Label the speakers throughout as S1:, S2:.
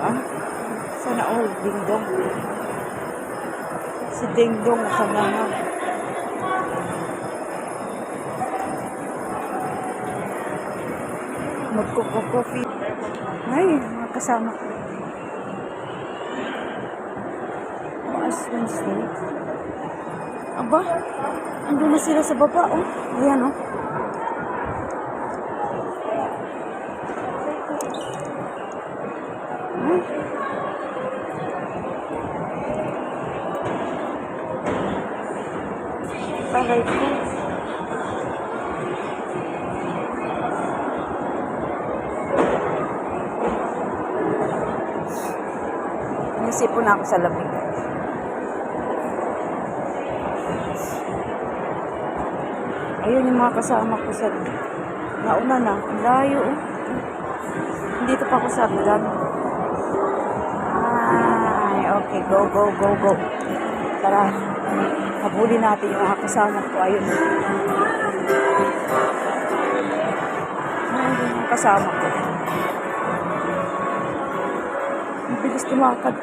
S1: Ah, sana all, dingdong. Si dingdong nakanganga. Magkukukofi. Ay, mga kasama ko. Maas Wednesday. Aba, andun na sila sa baba, oh. Ayan, oh. Aray ko. Nasipon na ako sa lamig. Ayun yung mga kasama ko sa nauna na. Layo. oh. Dito pa ako sa hagdan. Ay, okay. Go, go, go, go. Tara. Habulin natin yung mga kasama ko. Ayun. Ay, yung kasama ko. Ang bilis tumakad.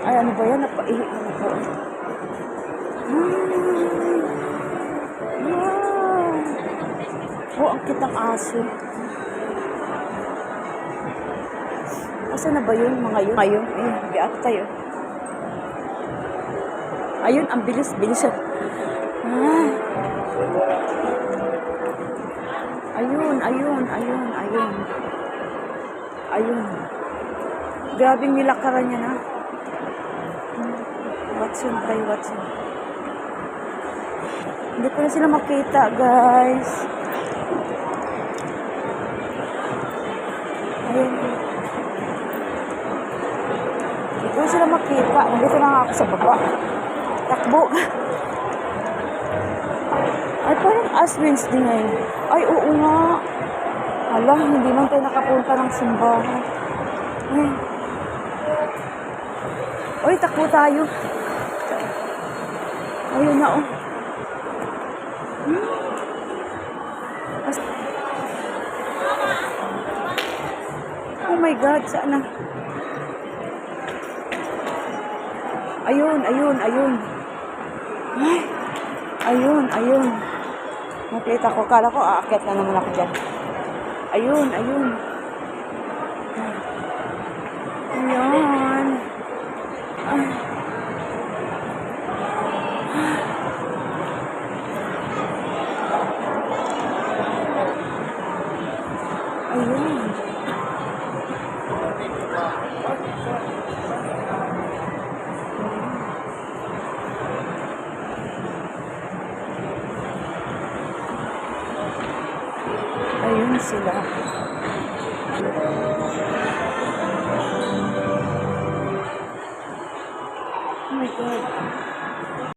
S1: Ay, ano ba yan? Napaihi na ako. Oh, ang kitang aso. Asa na ba yun, mga yun? Ayun, ayun, biat tayo. Ayun, ang bilis, bilis. Ah. Ayun, ayun, ayun, ayun. Ayun. Grabing nilakaran niya na. Watson, kay Watson. Hindi ko na sila makita, guys. Ayun. Hindi ko sila makita. Nandito na ako sa baba. Takbo. Ay, parang as Wednesday ngayon. Ay, oo nga. Hala, hindi man tayo nakapunta ng simbahan. Ay. Uy, takbo tayo. Ayun na, oh. Hmm? Oh my God, saan na? Ayun, ayun, ayun. Ay, ayun, ayun. Nakita ko, kala ko aakyat na naman ako dyan. Ayun, ayun. Ayun. Ay. Ayun. Ayun sila.